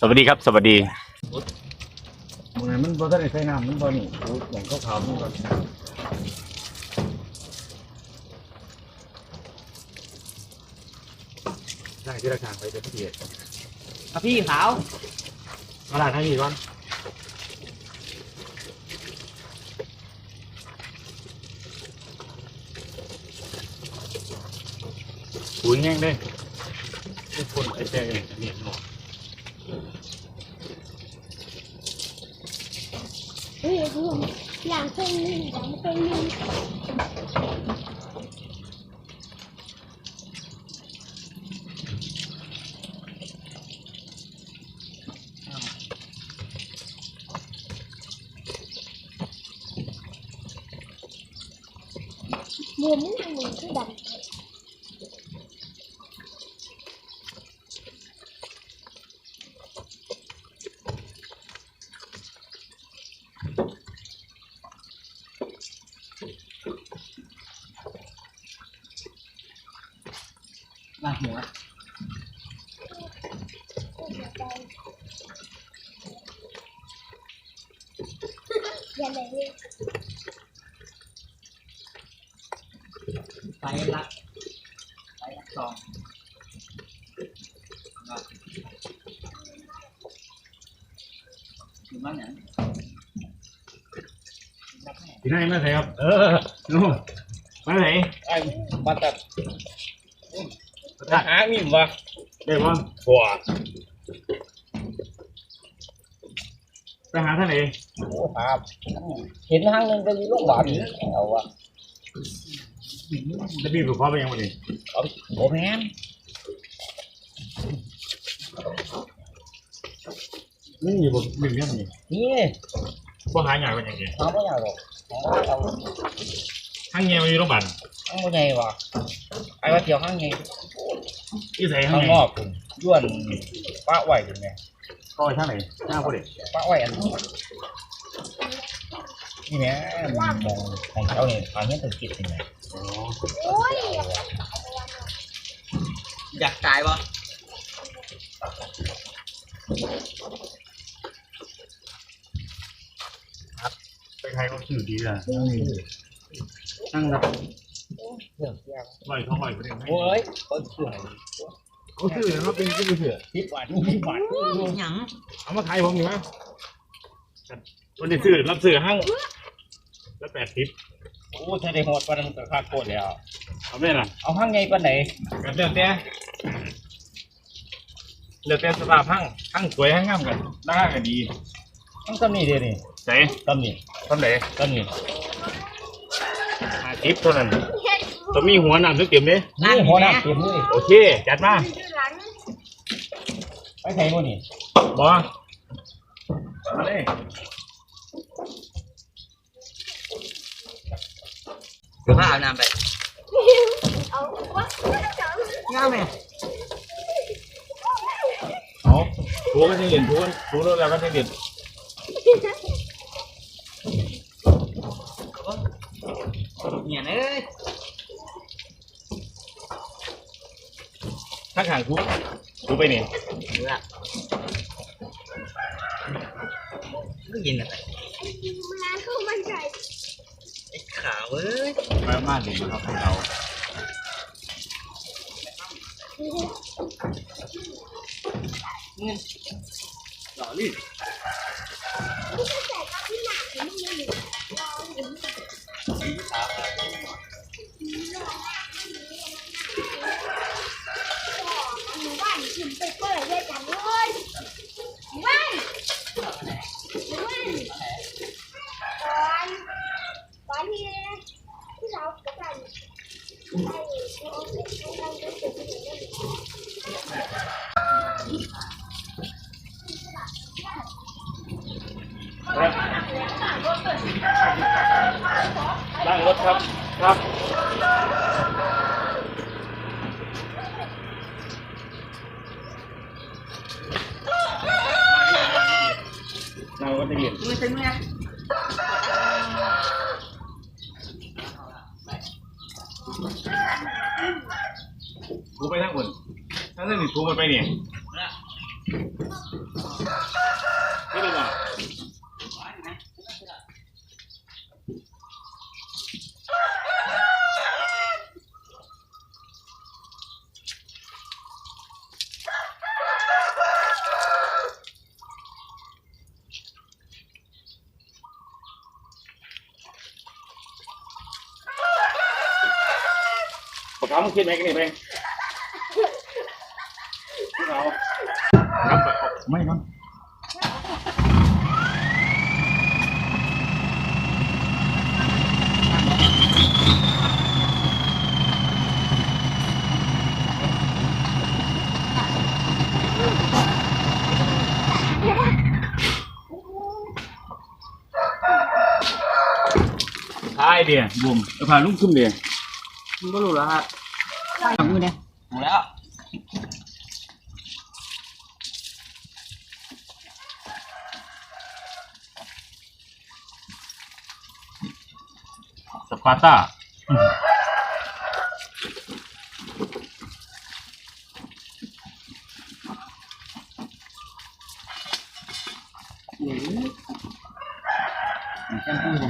สวัสดีครับ สวัสดีมึงไงมันบ่ทันได้ใส่น้ำมันบ่นี่โอ้ยอย่างขาวๆมันก็ได้ที่ราคาไปเป็นที่ครับพี่ขาวมาล้างให้ดีก่อนปุ๋ยแห้งเด้ทุกคนไอ้แจ้เองนี่หมด เฮ้ยคุณอย่างเส้นนี้อย่างเส้นนี้ดือนนี้มันเหมือนที่ดัน ลากหัวอย่างไรเนี่ยไฟลักไฟลั กซองอยู่บ้านไหนที่ไหนมาใส่ครับเออนู่นมาไหนไอ้บัตรหามีมวะได้บ่บัวไปหาท่านเองโอ้ครับเห็นทางนึงก็อยู่โรงพยาบาลเอาวะจะบีบพ่อไปยังวันนี้เอาโอ้แม่นนี่อยู่บนหนึ่งเนี่ยนี่นี่พวกหาใหญ่เป็นยังไงทำไม่ยากหรอกเอาข้างเงี้ยมาอยู่โรงพยาบาลข้างบนใหญ่วะไอ้ว่าเที่ยวข้างใหญ่ที่ใส่ข้าข้างงในนอกคุณย้วนป้าไหวถึงไงก็ข้างไหนหน้าพอดีป้าไหวอันนี้นี่แม่มองของเขาเนี่ยทางนี้ถึงกิจยังไงอ๋อโอ้ยอยากตายปะไปใครก็ชื่อดีอะนั่งรับ เรื่องเที่ยวลอยเขาลอยไปเรื่อยโอ้ยเขาเชื่อเขาชื่อเนี่ยเขาเป็นชื่อเถื่อสิบบาทนี่สิบบาทหยังเอามาขายผมอยู่มั้ยวันนี้ซื้อรับซื้อห้างแล้วแปดสิบโอ้ถ้าได้หดปานนั้นก็ค่าโคตรแล้ว เอาแม่ล่ะ เอาห้างไงปานไหนกันเลือกแต่เลือกแต่สภาพห้างห้างสวยห้างงามกันราคาก็ดีต้องตำหนิเดียวนี่ใส่ตำหนิเท่าไหร่ตำหนิห้าสิบเท่านั้น ต้องมีหัวหนำทุกเต็มเลยนี่หัวหน้าเต็มเลยโอเค จัดมาหลังไปใส่โน่นนี่บอมาเลยเดี๋ยวพาอาบน้ำไปเอาวะงามไหมเอาถูก็จะเห็นถูกันถูแล้วเราก็จะเห็น เนี่ยเอ้ย ถ้าขางถูถูไปนี่เลือกก็ยินอะไรร้านข้าวมันไก่ไอ้ขาวเอ้ยมามาดีนะครับให้เราหล่อลื่น นได้นั่งรถครับ ครับเราก็จะเห็นมือใส่มือ กูไปทั้งหมดทั้งนั้นนี่ถูมันไปเนี่ยไม่ได้บอ ถามมึงคิดไหมกันนี่เพลงเอาครับไม่มั้งท้ายเดียวบุ่มเอาผ่านลุงคุ้มเดียว มึงก็รู้แล้วฮะทำมือเนี่ยหมดแล้วสปาร์ต้า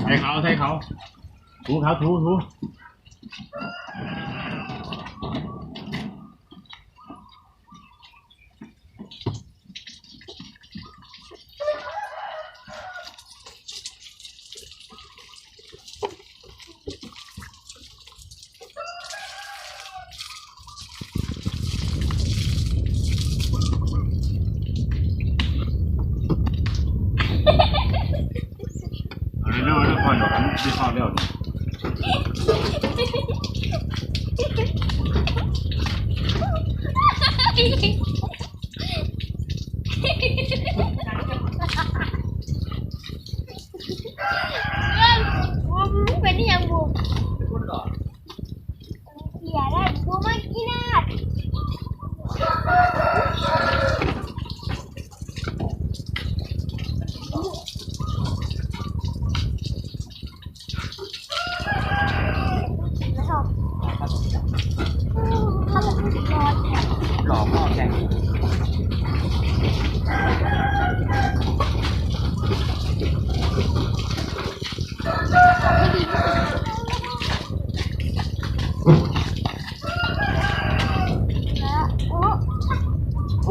ใส่เขาใส่เขาถูเขาถูถูเอาเร็วๆเร็วๆก่อนเดี๋ยวกันที่เข้าเร็ว เป็นยังบุอย่าได้บุมากินอะ เขาบอกร้อนหลอกพ่อแก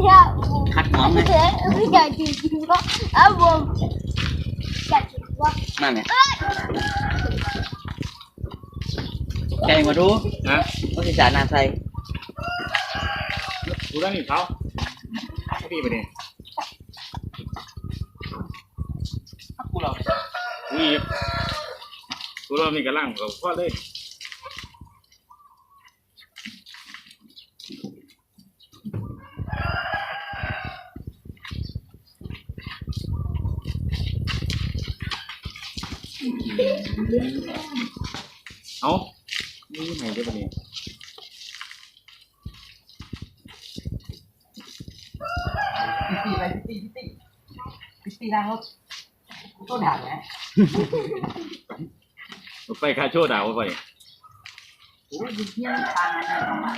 อย่าคัดหอมไหมเอออย่าจริงๆว่าอะบุมอย่าจริงว่านั่นเนี่ย แกงมาดูนะว่าสิสานาใส่ดูด้านนี้เขาดีไปเนี่ยกูเรานี่ดูเรามีกระลังกับพ่อเลยเอา นี่ไหนได้ปะเนี่ยพิตีไปพิตีพิตีพิตีได้เขาต้นหาไหมไปคาโชด่าวไปโอ้ยเที่ยงตางนะประมา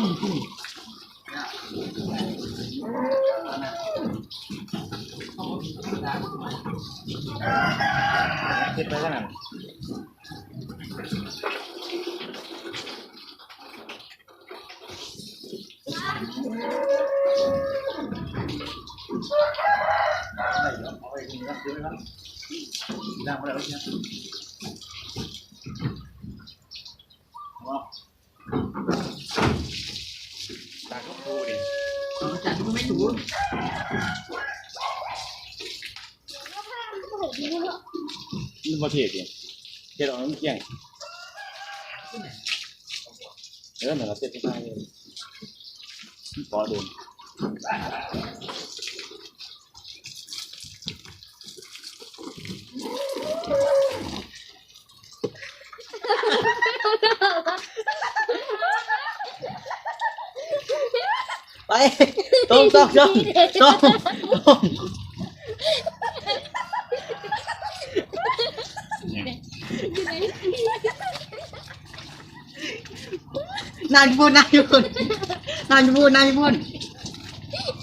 คิดไปขนาด ตาก็ดูดิ จัดก็ไม่ถูกมันมาเทียดดิเทียดออกน้ำ เกี่ยงเออเหมือนเราเทียดที่ข้างเลยพอดูไปตรงตรงตรงตรงตรงเนี่ยอยู่ไหนนายพูดนายพูดนายพูดนายพูด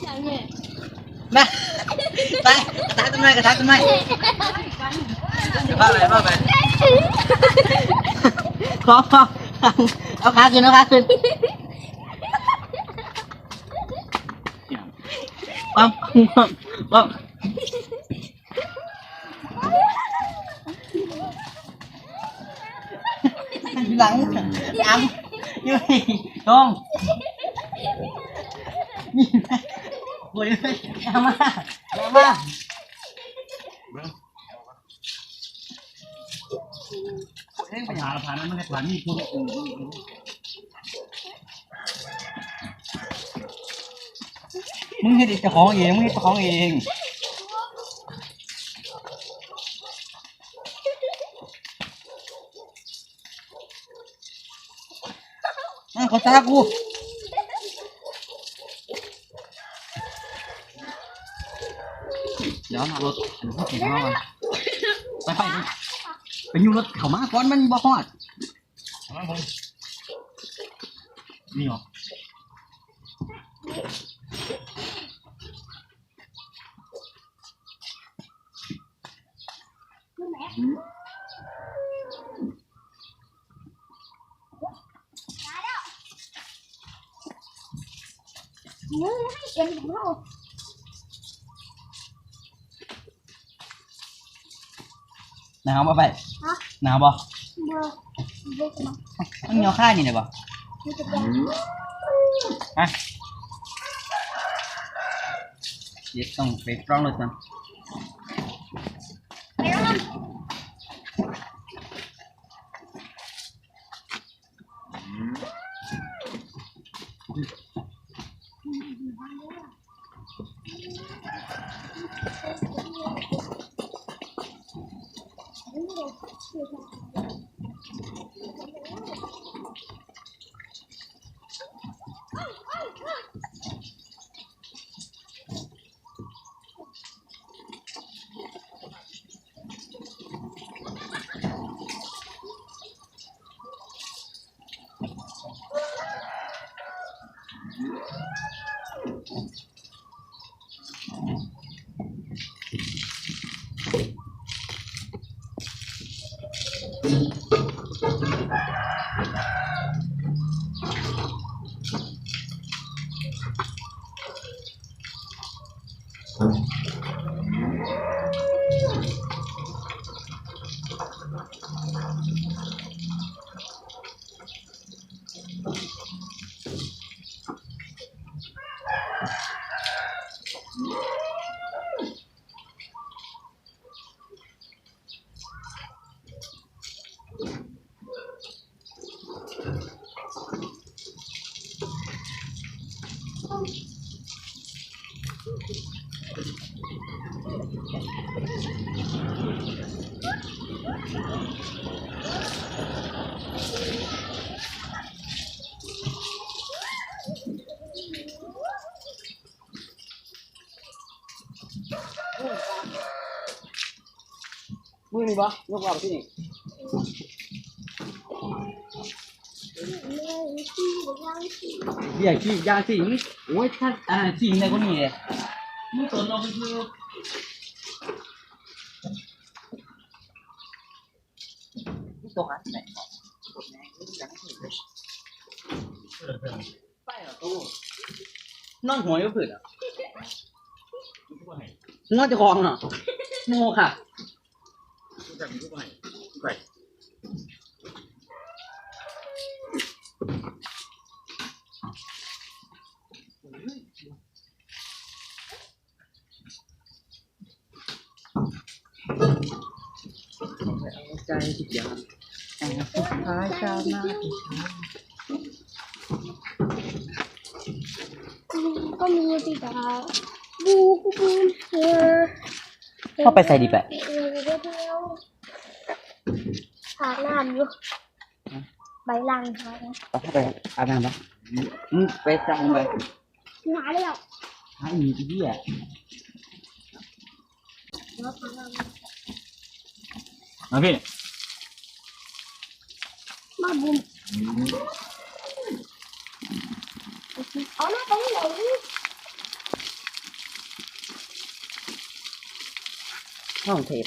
จังเนี่ยมาไปกระทะต้นไมกระทะต้นไม้เดี๋ยวว่าไปว่าไปขอขอเอาขาขึ้นเอาขาขึ้น ปั๊มปั๊มปั๊มหลังหลังยูนี่ตรงนี่นะโอ้ยเอามาเอามาเบิ้งเล่นปัญหาผ่านนั้นมันในผ่านนี่คุณ มึงให้ดิเจ้าของเองมึงให้เจ้าของเองอะขอตากูเดี๋ยวนะรถอันนี้เก่งมากเลยไปไปไปยู่งรถเขามาก่อนมันบ่ฮอดนี่หรอ อยู่ไหนมาแล้วมึงให้เป็นของเรา หนา วบ่ไป ฮะ หนาวบ่ เบอร์เบอร์มา มันเหนียวข้านี่เลยบ่ ที่จะเป็น ฮะเดี๋ยวต้องไปร้อ งรถกันไปแล้วมันมึงนี่บ่ยกว่าที่นี่เลยที่ยังที่เดี๋ยวขี้ยาสิมึงโอ้ยท่านอ่าสิในคนนี้เลยมึงสนเราไปคือตัวหันไหนไปเหรอตู้นอนหัวอยู่ผืดอะทุกคนไหนหัวจะคลองอะโง่ค่ะ ทุกคนทุกคนไหนไปใจทุกอย่างแต่สุดท้ายชาวนาที่ชาก็มีสิดาบูบูบูเออเข้าไปใส่ดีไปเออเดี๋ยวเดี๋ยวหาน้ำอยู่ใบลังเขาไปเข้าไปอา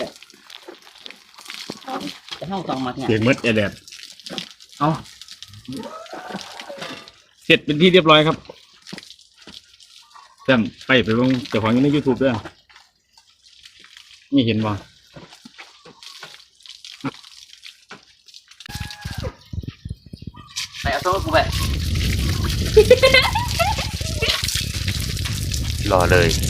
บ น้ำปะมึงไปสั่งไปหนาเลยอะหาอีกที่อะแล้วทำอะไรมาพี่มาบุมเอาหน้าตรงนี้เลยห้องเทปอะแต่ห้องสองมาเนี่ยเสียงมืดแอแดดเอาเสร็จเป็นที่เรียบร้อยครับแต้มไปไปลงเจ้าของอยู่ในยูทูบด้วยนี่เห็นบ่ไปเอาโซ่กูไปรอเลยเ